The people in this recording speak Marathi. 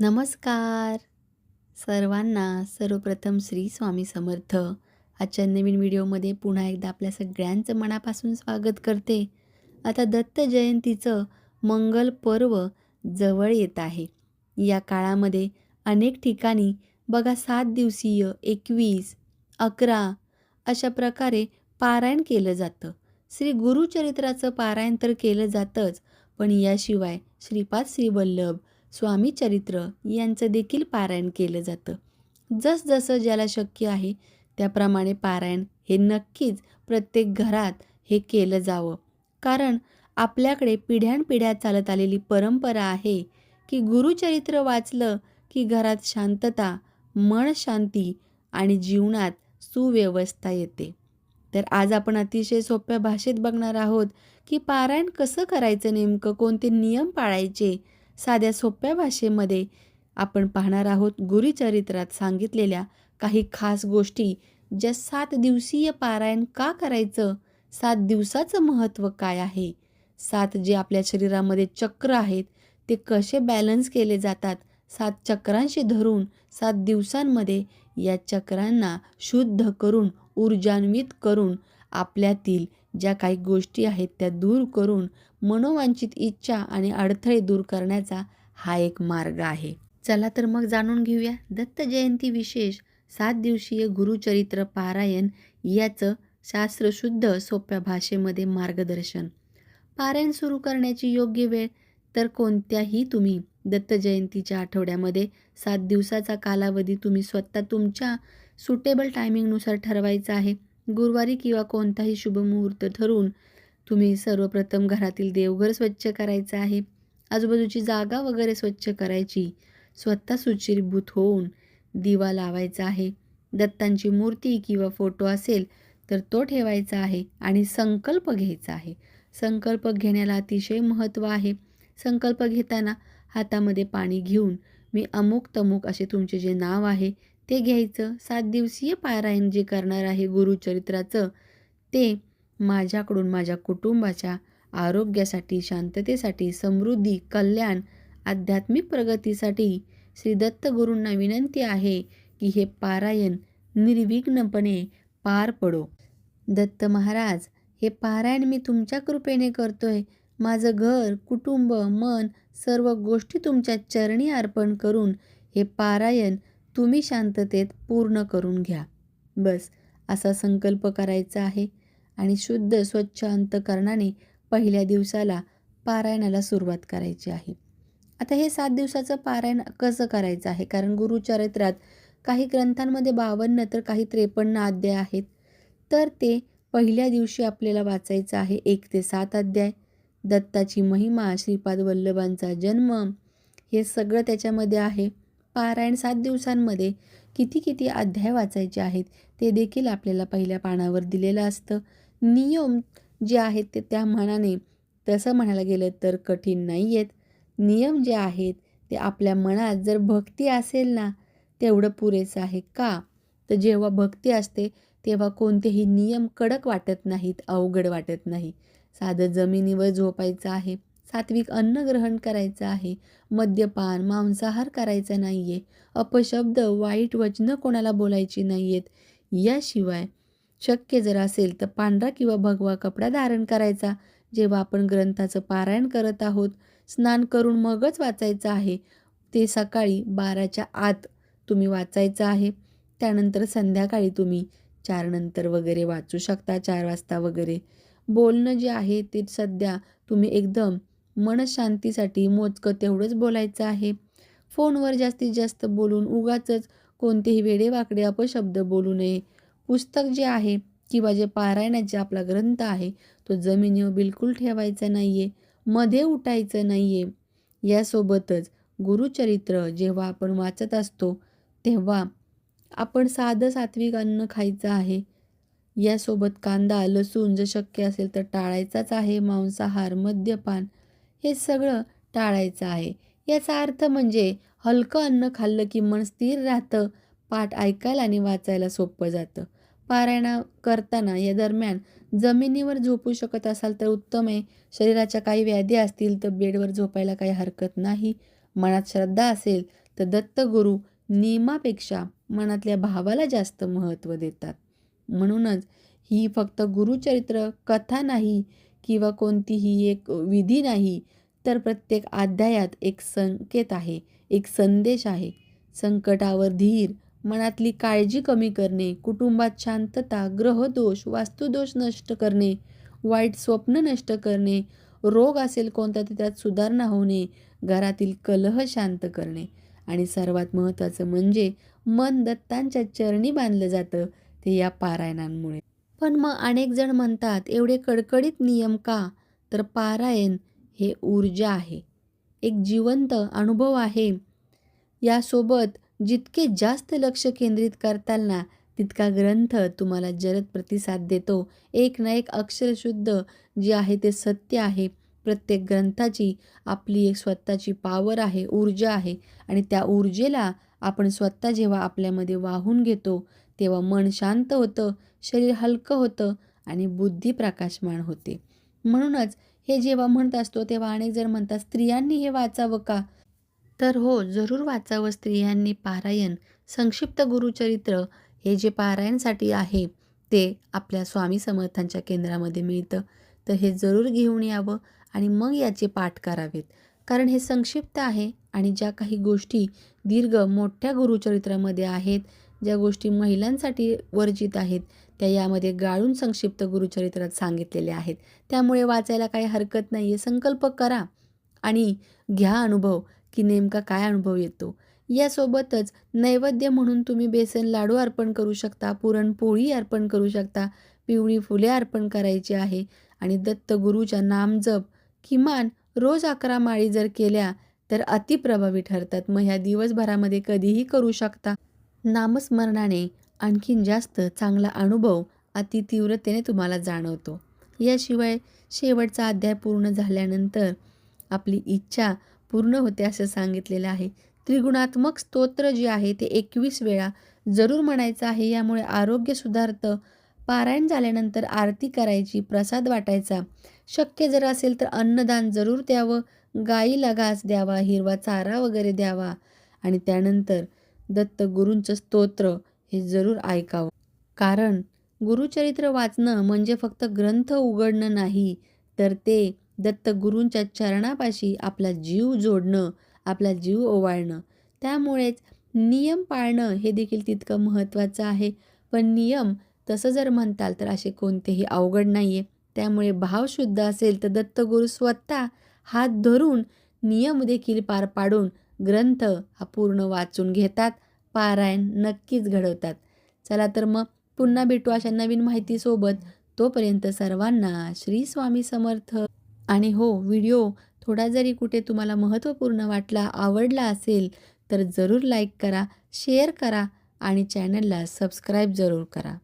नमस्कार. सर्वांना सर्वप्रथम श्री स्वामी समर्थ. आजच्या नवीन व्हिडिओमध्ये पुन्हा एकदा आपल्या सगळ्यांचं मनापासून स्वागत करते. आता दत्त जयंतीचं मंगल पर्व जवळ येत आहे. या काळामध्ये अनेक ठिकाणी बघा सात दिवसीय एकवीस अकरा अशा प्रकारे पारायण केलं जातं. श्री गुरुचरित्राचं पारायण तर केलं जातंच पण याशिवाय श्रीपाद श्रीवल्लभ स्वामी चरित्र यांचं देखील पारायण केलं जातं. जसजसं ज्याला शक्य आहे त्याप्रमाणे पारायण हे नक्कीच प्रत्येक घरात हे केलं जावं. कारण आपल्याकडे पिढ्यानपिढ्या चालत आलेली परंपरा आहे की गुरुचरित्र वाचलं की घरात शांतता मन शांती आणि जीवनात सुव्यवस्था येते. तर आज आपण अतिशय सोप्या भाषेत बघणार आहोत की पारायण कसं करायचं नेमकं कोणते नियम पाळायचे साध्या सोप्या भाषेमध्ये आपण पाहणार आहोत गुरुचरित्रात सांगितलेल्या काही खास गोष्टी ज्या सात दिवसीय पारायण का करायचं? सात दिवसाचं महत्त्व काय आहे? सात जे आपल्या शरीरामध्ये चक्र आहेत ते कसे बॅलन्स केले जातात? सात चक्रांशी धरून सात दिवसांमध्ये या चक्रांना शुद्ध करून ऊर्जान्वित करून आपल्यातील ज्या काही गोष्टी आहेत त्या दूर करून मनोवांछित इच्छा आणि अडथळे दूर करण्याचा हा एक मार्ग आहे. चला तर मग जाणून घेऊया. दत्त जयंती विशेष सात दिवसीय गुरुचरित्र पारायण याचं शास्त्रशुद्ध सोप्या भाषेमध्ये मार्गदर्शन. पारायण सुरू करण्याची योग्य वेळ? तर कोणत्याही तुम्ही दत्त जयंतीच्या आठवड्यामध्ये सात दिवसाचा कालावधी तुम्ही स्वतः तुमच्या सुटेबल टायमिंगनुसार ठरवायचा आहे. गुरुवारी किंवा कोणताही शुभमुहूर्त ठरवून तुम्ही सर्वप्रथम घरातील देवघर स्वच्छ करायचं आहे. आजूबाजूची जागा वगैरे स्वच्छ करायची. स्वतः सुचिरभूत होऊन दिवा लावायचा आहे. दत्तांची मूर्ती किंवा फोटो असेल तर तो ठेवायचा आहे आणि संकल्प घ्यायचा आहे. संकल्प घेण्याला अतिशय महत्त्व आहे. संकल्प घेताना हातामध्ये पाणी घेऊन मी अमुक तमुक असे तुमचे जे नाव आहे ते घ्यायचं. सात दिवसीय पारायण जे करणार आहे गुरुचरित्राचं ते माझ्याकडून माझ्या कुटुंबाच्या आरोग्यासाठी शांततेसाठी समृद्धी कल्याण आध्यात्मिक प्रगतीसाठी श्री दत्त गुरूंना विनंती आहे की हे पारायण निर्विघ्नपणे पार पडो. दत्त महाराज हे पारायण मी तुमच्या कृपेने करतोय. माझं घर कुटुंब मन सर्व गोष्टी तुमच्या चरणी अर्पण करून हे पारायण तुम्ही शांततेत पूर्ण करून घ्या. बस असा संकल्प करायचा आहे आणि शुद्ध स्वच्छ अंतकरणाने पहिल्या दिवसाला पारायणाला सुरुवात करायची आहे. आता हे सात दिवसाचं पारायण कसं करायचं आहे? कारण गुरुचरित्रात काही ग्रंथांमध्ये बावन्न तर काही त्रेपन्न अध्याय आहेत. तर ते पहिल्या दिवशी आपल्याला वाचायचं आहे एक ते सात अध्याय. दत्ताची महिमा श्रीपाद वल्लभांचा जन्म हे सगळं त्याच्यामध्ये आहे. पारायण सात दिवसांमध्ये किती किती अध्याय वाचायचे आहेत ते देखील आपल्याला पहिल्या पानावर दिलेलं असतं. नियम जे आहेत ते त्या मनाने तसं म्हणायला गेलं तर कठीण नाही आहेत नियम जे आहेत ते आपल्या मनात जर भक्ती असेल ना तेवढं पुरेसं आहे का? तर जेव्हा भक्ती असते तेव्हा कोणतेही नियम कडक वाटत नाहीत अवघड वाटत नाही. साधं जमिनीवर झोपायचं आहे सात्विक अन्न ग्रहण करायचं आहे. मद्यपान मांसाहार करायचा नाही आहे अपशब्द वाईट वचनं कोणाला बोलायची नाही आहेत याशिवाय शक्य जर असेल तर पांढरा किंवा भगवा कपडा धारण करायचा. जेव्हा आपण ग्रंथाचं पारायण करत आहोत स्नान करून मगच वाचायचं आहे. ते सकाळी बाराच्या आत तुम्ही वाचायचं आहे. त्यानंतर संध्याकाळी तुम्ही चारनंतर वगैरे वाचू शकता चार वाजता वगैरे. बोलणं जे आहे ते सध्या तुम्ही एकदम मनशांतीसाठी मोजकं तेवढंच बोलायचं आहे. फोनवर जास्तीत जास्त बोलून उगाचच कोणतेही वेडेवाकडे अपशब्द बोलू नये. पुस्तक जे आहे किंवा जे पारायणाचे आपला ग्रंथ आहे तो जमिनीवर बिलकुल ठेवायचा नाही आहे मध्ये उठायचं नाही आहे यासोबतच गुरुचरित्र जेव्हा आपण वाचत असतो तेव्हा आपण साधं सात्विक अन्न खायचं आहे. यासोबत कांदा लसूण जर शक्य असेल तर टाळायचाच आहे. मांसाहार मद्यपान हे सगळं टाळायचं आहे. याचा अर्थ म्हणजे हलकं अन्न खाल्लं की मन स्थिर राहतं पाठ ऐकायला आणि वाचायला सोपं जातं. पारायणा करताना या दरम्यान जमिनीवर झोपू शकत असाल तर उत्तम आहे. शरीराच्या काही व्याधी असतील तर बेडवर झोपायला काही हरकत नाही. मनात श्रद्धा असेल तर दत्तगुरू नियमापेक्षा मनातल्या भावाला जास्त महत्त्व देतात. म्हणूनच ही फक्त गुरुचरित्र कथा नाही किंवा कोणतीही एक विधी नाही तर प्रत्येक अध्यायात एक संकेत आहे एक संदेश आहे. संकटावर धीर मनातली काळजी कमी करणे कुटुंबात शांतता ग्रहदोष वास्तुदोष नष्ट करणे वाईट स्वप्न नष्ट करणे रोग असेल कोणता तर त्यात सुधारणा होणे घरातील कलह शांत करणे. आणि सर्वात महत्त्वाचं म्हणजे मन दत्तांच्या चरणी बांधलं जातं ते या पारायणांमुळे. पण मग अनेक जण म्हणतात एवढे कडकडीत नियम का? तर पारायण हे ऊर्जा आहे. एक जिवंत अनुभव आहे. यासोबत जितके जास्त लक्ष केंद्रित करताल ना तितका ग्रंथ तुम्हाला जलद प्रतिसाद देतो. एक ना एक अक्षरशुद्ध जे आहे ते सत्य आहे. प्रत्येक ग्रंथाची आपली एक स्वतःची पावर आहे ऊर्जा आहे. आणि त्या ऊर्जेला आपण स्वतः जेव्हा आपल्यामध्ये वाहून घेतो तेव्हा मन शांत होतं शरीर हलकं होतं आणि बुद्धी प्रकाशमान होते. म्हणूनच हे जेव्हा म्हणत असतो तेव्हा अनेक जण म्हणतात स्त्रियांनी हे वाचावं का? तर हो जरूर वाचावं. स्त्रियांनी पारायण संक्षिप्त गुरुचरित्र हे जे पारायणसाठी आहे ते आपल्या स्वामी समर्थांच्या केंद्रामध्ये मिळतं. तर हे जरूर घेऊन यावं आणि मग याचे पाठ करावेत. कारण हे संक्षिप्त आहे आणि ज्या काही गोष्टी दीर्घ मोठ्या गुरुचरित्रामध्ये आहेत ज्या गोष्टी महिलांसाठी वर्जित आहेत त्या यामध्ये गाळून संक्षिप्त गुरुचरित्रात सांगितलेल्या आहेत. त्यामुळे वाचायला काही हरकत नाही आहे संकल्प करा आणि घ्या अनुभव की नेमका काय अनुभव येतो. यासोबतच नैवेद्य म्हणून तुम्ही बेसन लाडू अर्पण करू शकता पुरणपोळी अर्पण करू शकता पिवळी फुले अर्पण करायची आहे आणि दत्तगुरूच्या नामजप किमान रोज अकरा माळी जर केल्या तर अतिप्रभावी ठरतात. मग ह्या दिवसभरामध्ये कधीही करू शकता. नामस्मरणाने आणखीन जास्त चांगला अनुभव अति तीव्रतेने तुम्हाला जाणवतो. याशिवाय शेवटचा अध्याय पूर्ण झाल्यानंतर आपली इच्छा पूर्ण होते असं सांगितलेलं आहे. त्रिगुणात्मक स्तोत्र जे आहे ते एकवीस वेळा जरूर म्हणायचं आहे. यामुळे आरोग्य सुधारतं. पारायण झाल्यानंतर आरती करायची प्रसाद वाटायचा. शक्य जर असेल तर अन्नदान जरूर द्यावं. गाईला घास द्यावा हिरवा चारा वगैरे द्यावा. आणि त्यानंतर दत्त गुरूंचं स्तोत्र हे जरूर ऐकावं. कारण गुरुचरित्र वाचणं म्हणजे फक्त ग्रंथ उघडणं नाही तर ते दत्तगुरूंच्या चरणापाशी आपला जीव जोडणं आपला जीव ओवाळणं. त्यामुळेच नियम पाळणं हे देखील तितकं महत्त्वाचं आहे. पण नियम तसं जर म्हणताल तर असे कोणतेही अवघड नाही आहे त्यामुळे भाव शुद्ध असेल तर दत्तगुरू स्वतः हात धरून नियम देखील पार पाडून ग्रंथ हा पूर्ण वाचून घेतात पारायण नक्कीच घडवतात. चला तर मग पुन्हा भेटू अशा नवीन माहितीसोबत. तोपर्यंत सर्वांना श्री स्वामी समर्थ. आणि हो व्हिडिओ थोडा जरी कुठे तुम्हाला महत्त्वपूर्ण वाटला आवडला असेल तर जरूर लाईक करा शेअर करा आणि चॅनलला सबस्क्राईब जरूर करा.